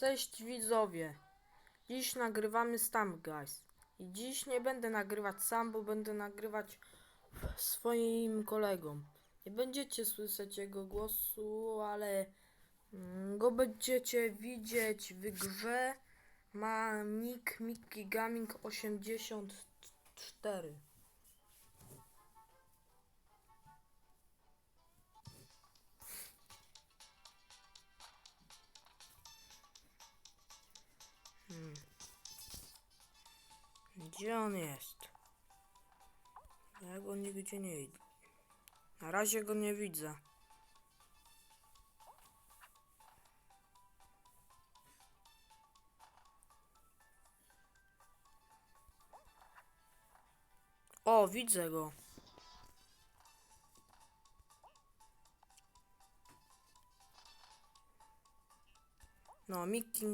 Cześć widzowie. Dziś nagrywamy Stamp Guys. I dziś nie będę nagrywać sam, bo będę nagrywać swoim kolegom. Nie będziecie słyszeć jego głosu, ale mm, go będziecie widzieć w grze. Ma nick Mickey Gaming 84. Gdzie on jest? Ja go nigdzie nie widzę. Na razie go nie widzę. O, widzę go. No, Mickey,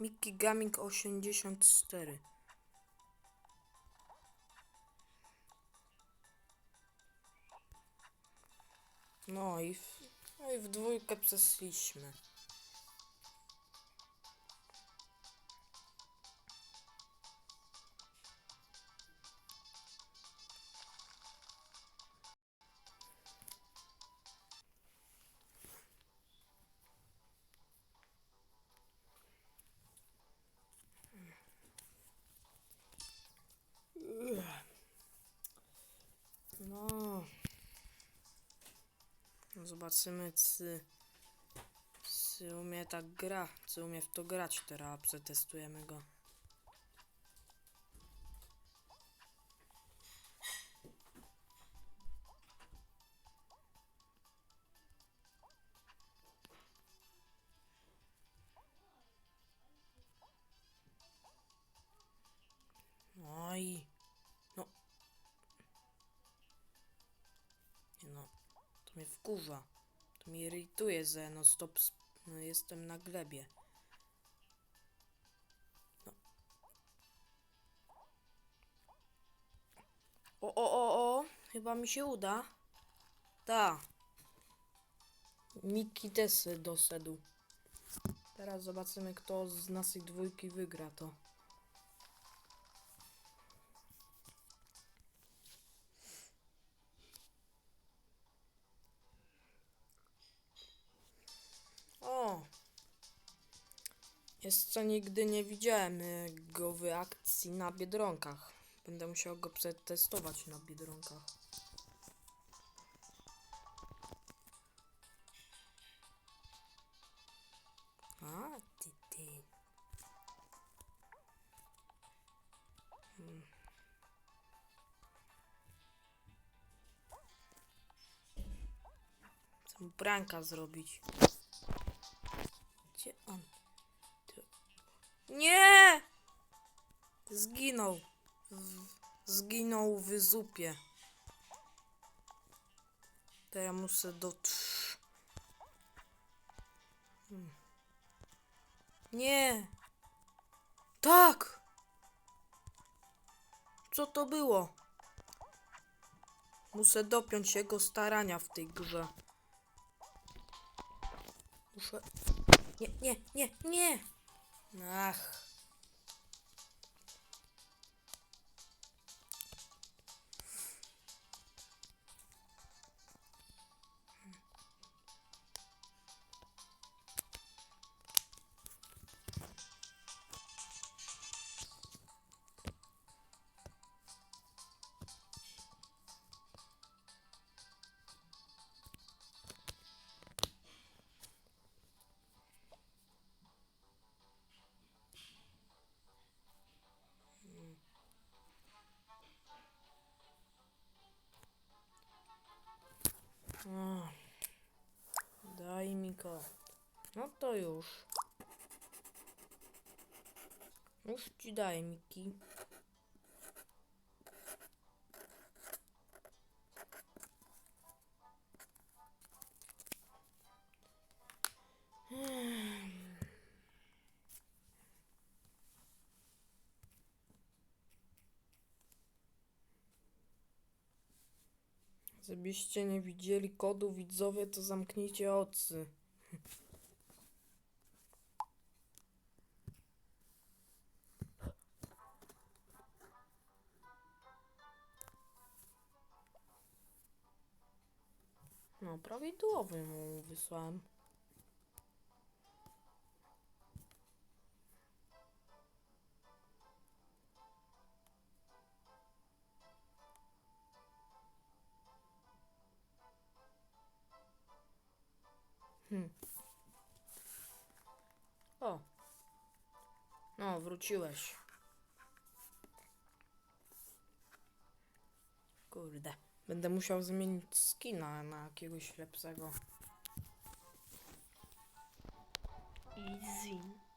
Mickey Gaming 84. I w, no i w dwójkę przeszliśmy. Zobaczymy, czy, czy umie tak gra, czy umie w to grać teraz, przetestujemy go. Mnie wkurza. To mnie irytuje, że no stop no jestem na glebie. No. O, o, o, o, chyba mi się uda. Ta. Miki doszedł. Teraz zobaczymy, kto z naszej dwójki wygra to. Jeszcze nigdy nie widziałem y, go w akcji na Biedronkach. Będę musiał go przetestować na Biedronkach. A, ty, ty. Hmm. Zrobić. Gdzie on? Nie! Zginął. Zginął w zupie. Ja muszę do... Hmm. Nie! Tak! Co to było? Muszę dopiąć jego starania w tej grze. Muszę... Nie, nie, nie, nie! Ach. No to już. Już ci daję, Miki. Żebyście nie widzieli kodu widzowie, to zamknijcie oczy. No, prawidłowy mu wysłałem. Wróciłeś. Kurde. Będę musiał zmienić skina na jakiegoś lepszego. Easy.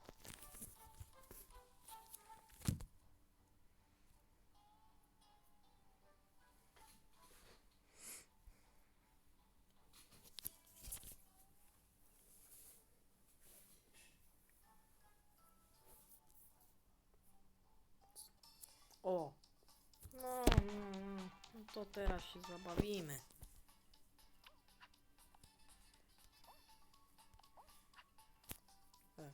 Teraz się zabawimy. E.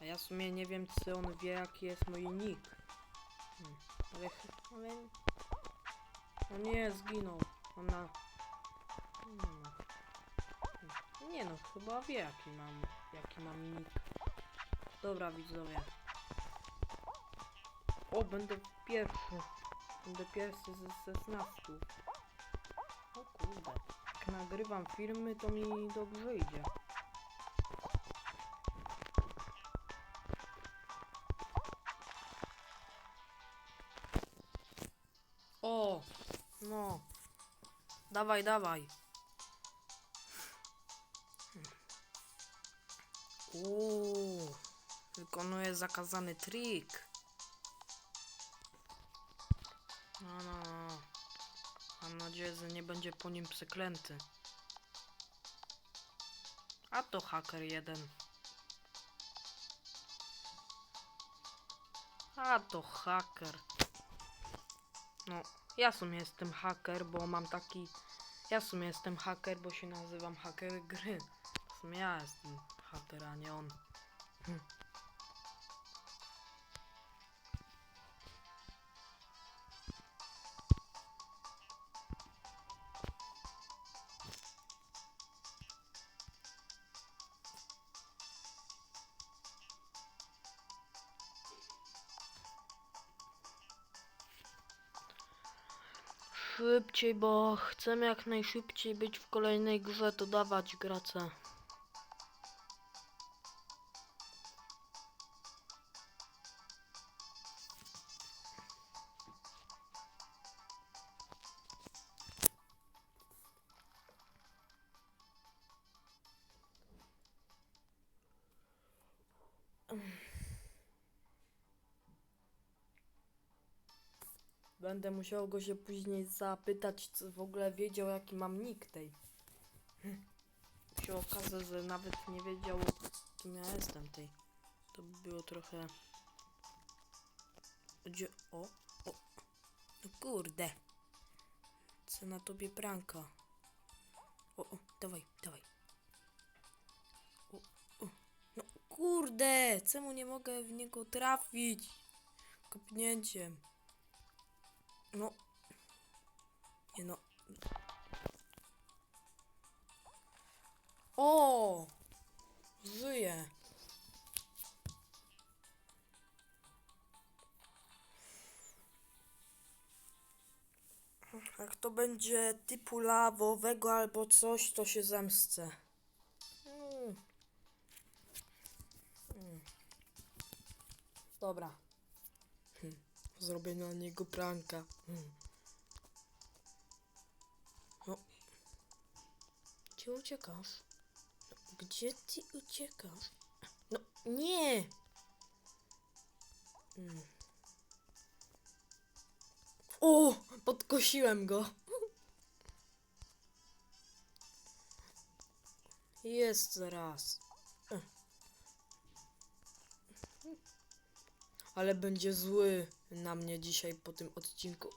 A ja w sumie nie wiem, czy on wie, jaki jest mój nick. Hmm. Ale, ale... On nie zginął. Ona... No. Hmm. Nie no, chyba wie, jaki mam, jaki mam nick. Dobra, widzowie. O, będę pierwszy. Będę pierwszy ze 16. O kurde. Jak nagrywam filmy, to mi dobrze idzie. O! No. Dawaj, dawaj. Uuu. Wykonuję zakazany trik. Nadzieję, że nie będzie po nim przeklęty. A to haker jeden. A to haker. No, ja w sumie jestem haker, bo mam taki... Ja w sumie jestem haker, bo się nazywam haker gry. W sumie ja jestem haker, a nie on. Hm. Szybciej, bo chcemy jak najszybciej być w kolejnej grze, to dawać grace. Będę musiał go się później zapytać, co w ogóle wiedział, jaki mam nick tej. Się okaże, że nawet nie wiedział, kim ja jestem tej. To by było trochę... Gdzie... O, o. No kurde. Co na tobie pranka. O, o, dawaj, dawaj. O, o. No kurde, czemu nie mogę w niego trafić? Kopnięciem. No. Nie no. O! Żyje. Jak to będzie typu lawowego albo coś, to się zemscę. Mm. Mm. Dobra. Zrobię na niego pranka. Hmm. No. Gdzie uciekasz? No, gdzie ty uciekasz? No nie! Hmm. O! Podkosiłem go. Jest raz. Ale będzie zły na mnie dzisiaj po tym odcinku.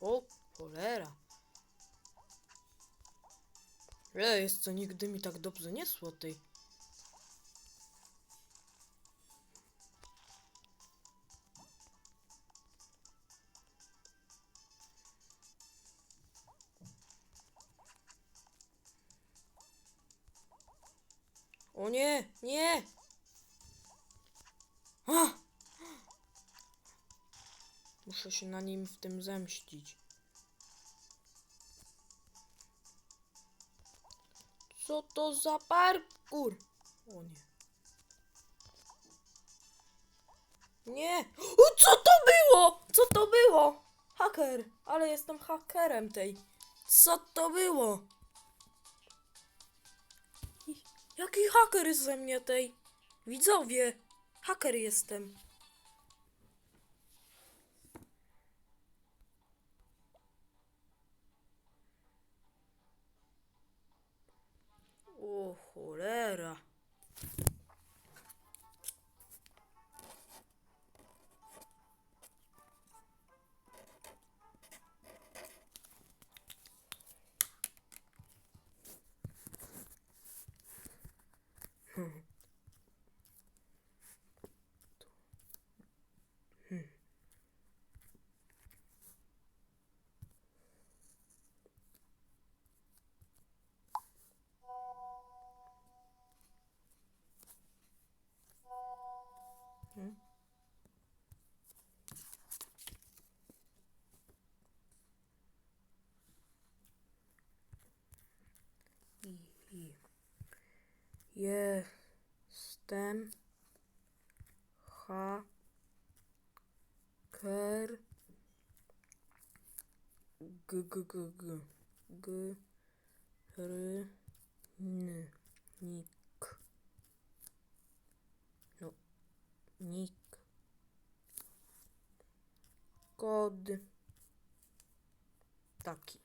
O, cholera. E, jest co nigdy mi tak dobrze nie szło nie, nie! A! Muszę się na nim w tym zemścić. Co to za parkour? O nie. Nie! O, co to było? Co to było? Haker! Ale jestem hakerem tej. Co to było? Jaki haker ze mnie tej? Widzowie! Haker jestem. O cholera. I- Jestem haker g g g g g r nik kod. Taki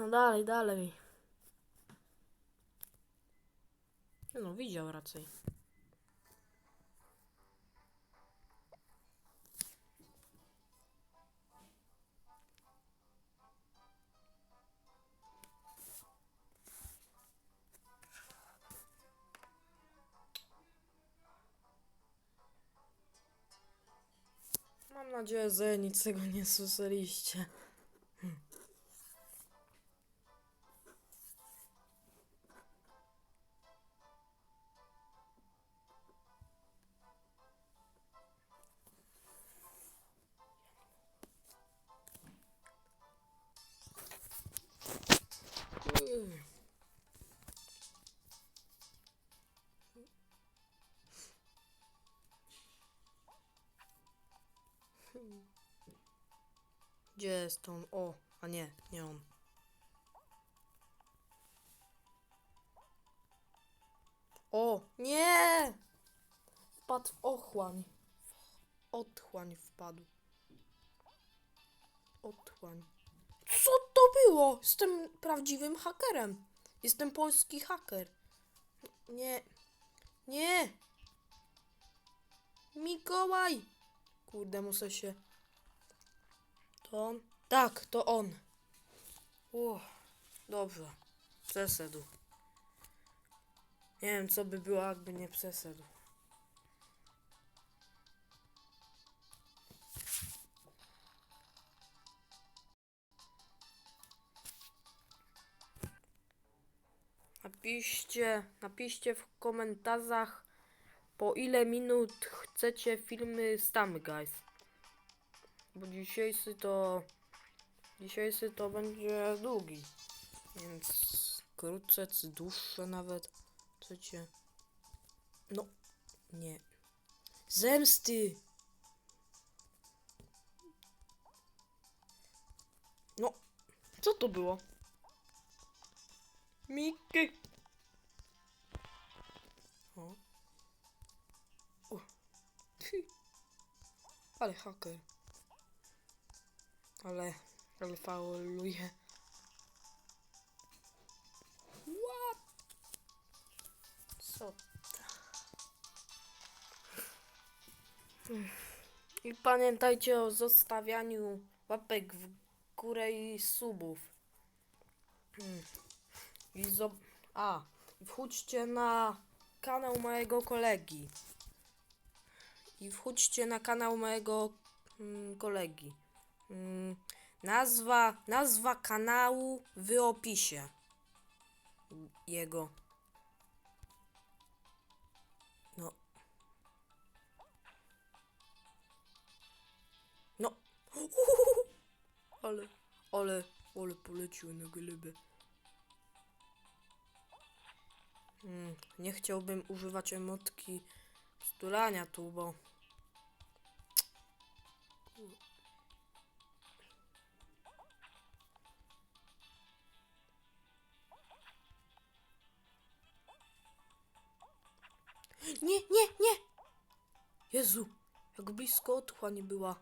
No dalej, dalej. No, widział raczej. Mam nadzieję, że nic tego nie słyszeliście. Gdzie jest on? O, a nie, nie on. O, nie! Wpadł w ochłań. Otchłań wpadł. Otchłań. Co to było? Jestem prawdziwym hakerem. Jestem polski haker. Nie. Nie. Mikołaj. Kurde, muszę się... To on? Tak, to on. Uff, dobrze. Przeszedł. Nie wiem, co by było, jakby nie przeszedł. Napiszcie, napiszcie w komentarzach, po ile minut chcecie filmy z tam, guys. Bo dzisiejszy to... Dzisiejszy to będzie długi. Więc krótsze czy dłuższe nawet. Chcecie... No, nie. Zemsty! No, co to było? Miki! O. O. Ale haker. Ale, ale fauluje. What? Co? I pamiętajcie o zostawianiu łapek w górę i subów. I zob... A, i wchódźcie na kanał mojego kolegi. I wchódźcie na kanał mojego mm, kolegi. Mm, nazwa, nazwa kanału w opisie. Jego. No. No. Ale, ale, ale polecił na glebę. Mm, nie chciałbym używać emotki stulania tu, bo... Jezu, jak blisko otchłań była.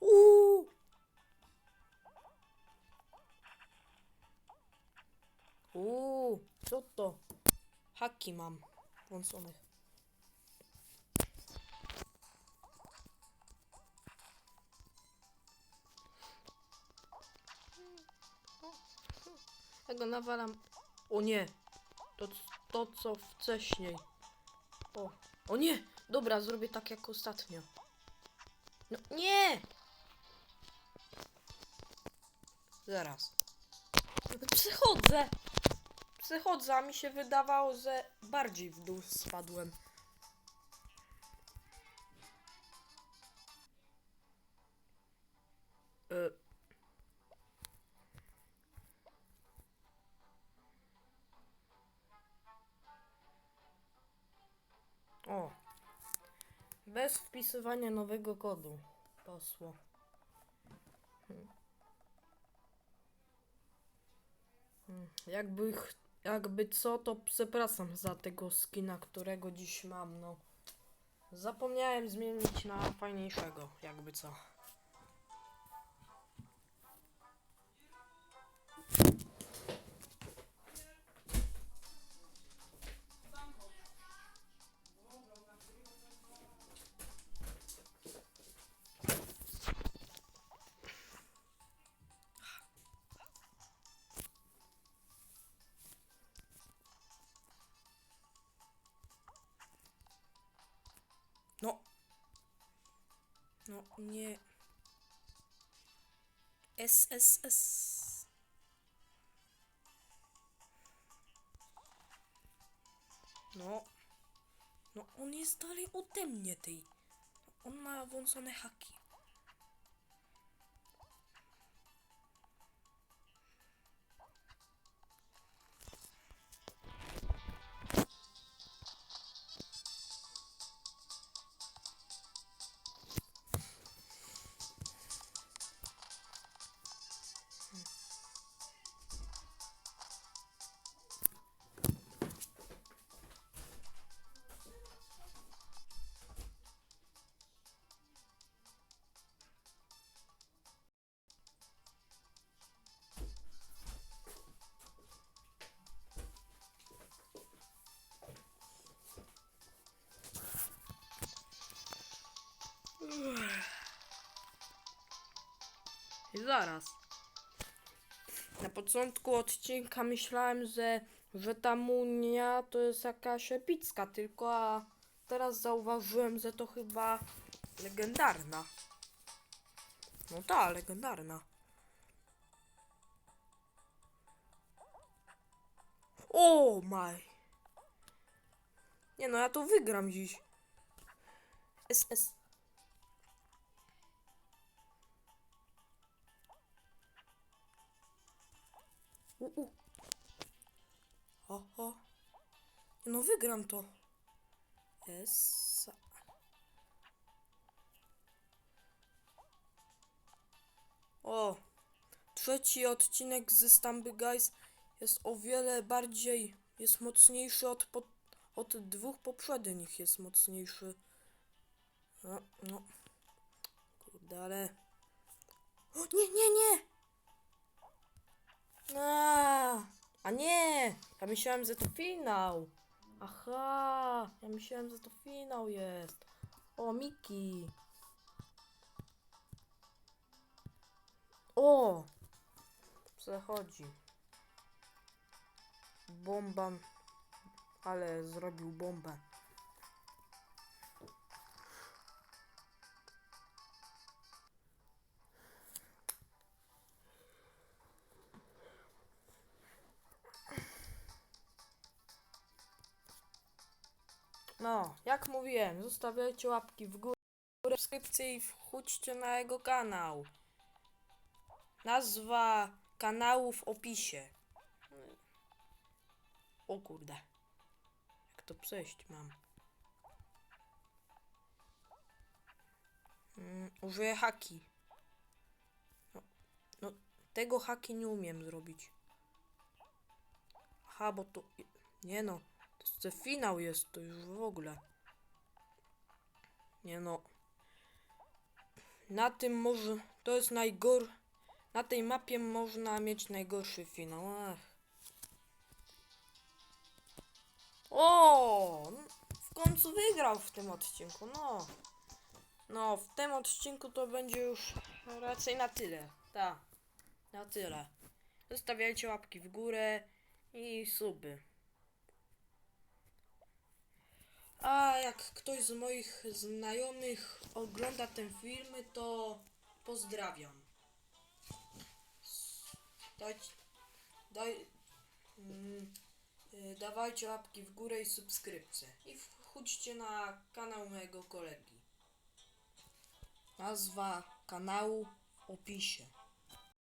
Uuu! Uuu, co to? Haki mam włączone. Ja go nawalam. O nie! To, to co wcześniej. O, o nie! Dobra, zrobię tak jak ostatnio. No nie! Zaraz. Przechodzę! Przechodzę, a mi się wydawało, że bardziej w dół spadłem. Bez wpisywania nowego kodu. Posło. Hmm. Jakby, jakby co, to przepraszam za tego skina, którego dziś mam, no. Zapomniałem zmienić na fajniejszego, jakby co. No. No, nie. S, S, S. No. No, on jest dalej ode mnie, tej. On ma włączone haki. Zaraz. Na początku odcinka myślałem, że, że ta munia to jest jakaś epicka, tylko a teraz zauważyłem, że to chyba legendarna. No ta, legendarna. O maj. Nie no, ja to wygram dziś. SS. U, u. O, o. No wygram to. Esa. O. Trzeci odcinek z Stamby Guys jest o wiele bardziej, jest mocniejszy od, po, od dwóch poprzednich jest mocniejszy. No, no. Kurde, ale... O, nie, nie, nie! A, a nie! Ja myślałem, że to finał. Aha, ja myślałem, że to finał jest. O, Miki. O! Przechodzi. Bomba. Ale zrobił bombę. No, jak mówiłem, zostawiajcie łapki w górę, subskrypcje i wchodźcie na jego kanał. Nazwa kanału w opisie. O kurde. Jak to przejść mam? Mm, użyję haki. No, no, tego haki nie umiem zrobić. Aha, bo to... Nie no. To finał jest, to już w ogóle. Nie no. Na tym może... To jest najgor... Na tej mapie można mieć najgorszy finał. Ach. O! W końcu wygrał w tym odcinku, no. No, w tym odcinku to będzie już raczej na tyle. Tak, na tyle. Zostawiajcie łapki w górę i suby. A jak ktoś z moich znajomych ogląda ten film, to pozdrawiam. Daj, daj, mm, y, dawajcie łapki w górę i subskrypcje. I wchodźcie na kanał mojego kolegi. Nazwa kanału w opisie.